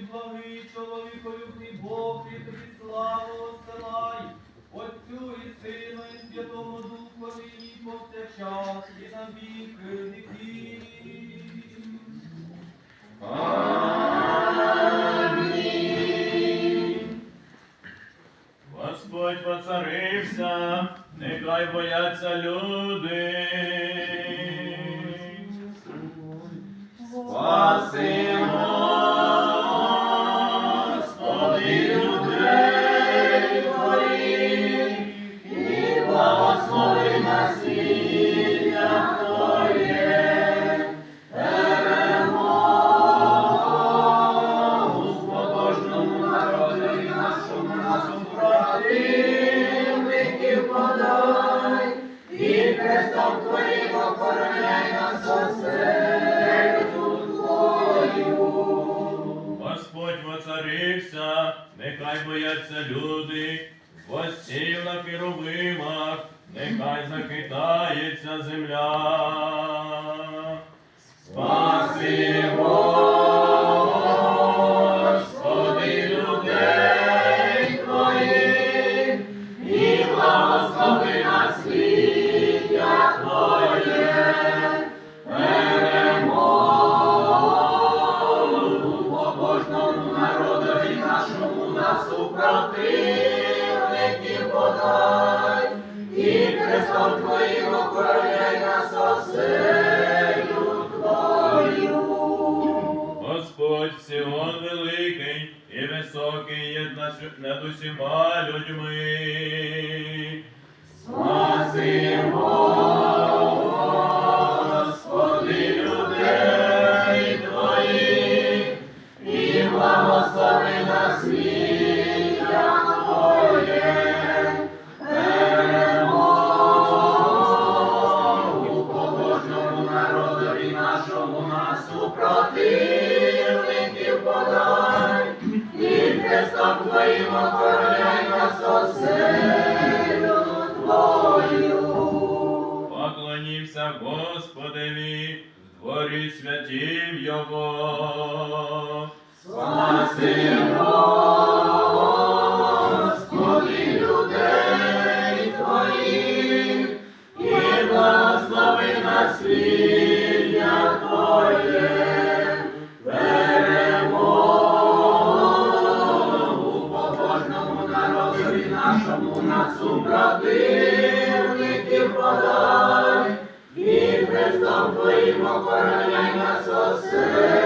благий чоловікові Бог і тобі славу осилай, Отцю і Сину, і Святому Духові, і повсякчас, і на віки віків. Господь воцарився, нехай бояться люди. Спаси і хрестом Твоїм охороняй нас осередку Твою. Господь воцарився, нехай бояться люди, посів на керовимах, нехай захитається земля. Подай, і хрестом Твоїм охороняй Твою. Господь Сіон великий і високий є над усіма людьми. Хрестом Твоїм охороняй нас Твою. Поклонімся Господеві, в дворі святим Його. Спаси Господи, нашому нас супротивників подай, і Христом Твоїм охороняй нас оселю